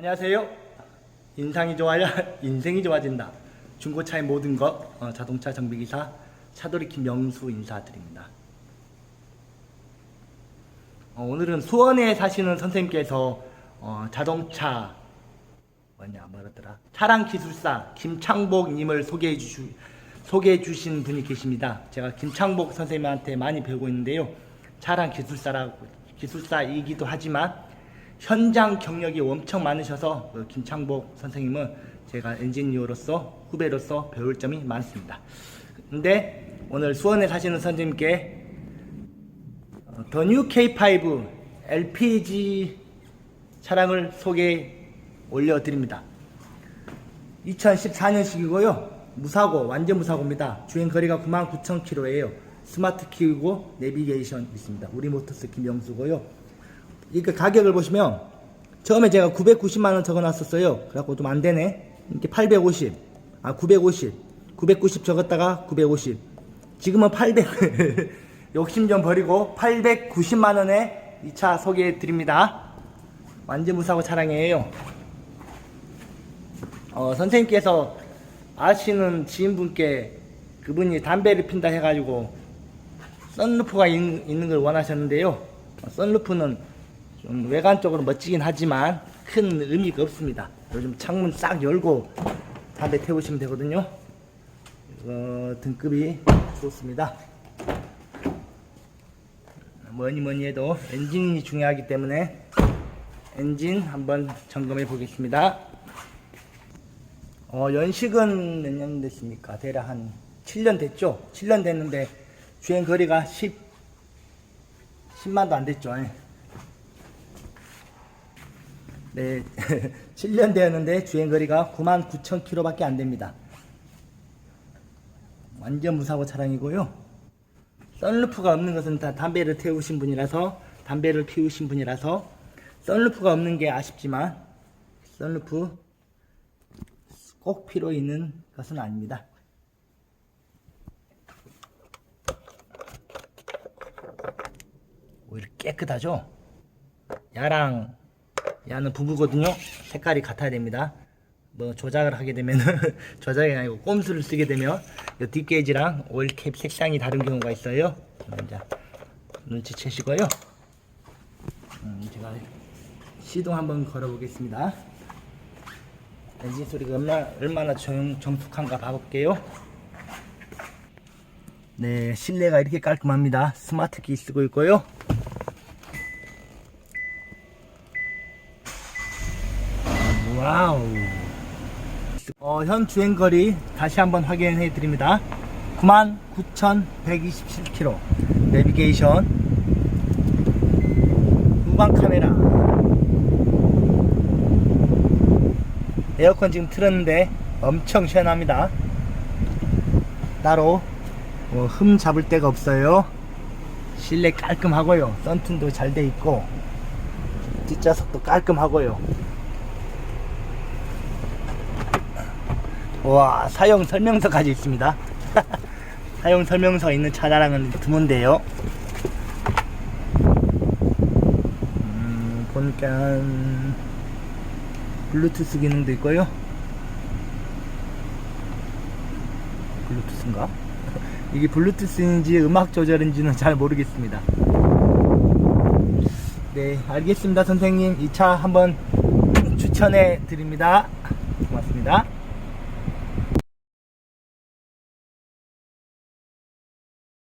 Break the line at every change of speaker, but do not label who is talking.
안녕하세요. 인상이 좋아야 인생이 좋아진다. 중고차의 모든 것 어, 자동차 정비기사 차돌이 김명수 인사드립니다. 어, 오늘은 수원에 사시는 선생님께서 어, 자동차 뭐냐 뭐라더라 차량 기술사 김창복님을 소개해 주시 소개해 주신 분이 계십니다. 제가 김창복 선생님한테 많이 배우고 있는데요. 차량 기술사라고 기술사이기도 하지만 현장 경력이 엄청 많으셔서 그 김창복 선생님은 제가 엔지니어로서 후배로서 배울 점이 많습니다. 근데 오늘 수원에 사시는 선생님께 어, 더뉴 K5 LPG 차량을 소개 올려드립니다. 2014년식이고요. 무사고, 완전 무사고입니다. 주행 거리가 99,000km예요. 스마트 키고 내비게이션 있습니다. 우리 모터스 김영수고요. 이그 가격을 보시면 처음에 제가 990만 원 적어놨었어요. 그래갖고 좀 안 되네. 이렇게 850, 아 950, 990 적었다가 950. 지금은 800. 욕심 좀 버리고 890만 원에 이 차 소개해 드립니다. 완전 무사고 차량이에요. 어, 선생님께서 아시는 지인분께 그분이 담배를 핀다 해가지고 썬루프가 있, 있는 걸 원하셨는데요. 어, 썬루프는 좀 외관적으로 멋지긴 하지만 큰 의미가 없습니다. 요즘 창문 싹 열고 담배 태우시면 되거든요. 이거 등급이 좋습니다. 뭐니 뭐니 해도 엔진이 중요하기 때문에 엔진 한번 점검해 보겠습니다. 어, 연식은 몇 년 됐습니까? 대략 한 7년 됐죠? 7년 됐는데 주행 거리가 10, 10만도 안 됐죠? 예. 네, 7년 되었는데 주행 거리가 9만 9천 킬로밖에 안 됩니다. 완전 무사고 차량이고요. 썬루프가 없는 것은 다 담배를 태우신 분이라서 담배를 피우신 분이라서 썬루프가 없는 게 아쉽지만 썬루프 꼭 필요 있는 것은 아닙니다. 오히려 깨끗하죠? 야랑 야는 부부거든요. 색깔이 같아야 됩니다. 뭐 조작을 하게 되면 조작이 아니고 꼼수를 쓰게 되면 이 뒷게이지랑 오일캡 색상이 다른 경우가 있어요. 이제 눈치채시고요. 음, 제가 시동 한번 걸어보겠습니다. 엔진 소리가 얼마나, 얼마나 정, 정숙한가 봐볼게요. 네, 실내가 이렇게 깔끔합니다. 스마트 키 쓰고 있고요. 와우. 어, 현 주행거리 다시 한번 확인해 드립니다. 99,127km. 내비게이션. 후방 카메라. 에어컨 지금 틀었는데 엄청 시원합니다. 따로 어, 흠 잡을 데가 없어요. 실내 깔끔하고요. 썬튼도 잘 돼 있고 뒷좌석도 깔끔하고요. 와 사용 설명서까지 있습니다. 사용 설명서 있는 차량은 드문데요. 음, 보니까 블루투스 기능도 있고요. 블루투스인가? 이게 블루투스인지 음악 조절인지는 잘 모르겠습니다. 네, 알겠습니다, 선생님. 이 차 한번 추천해 드립니다. 고맙습니다.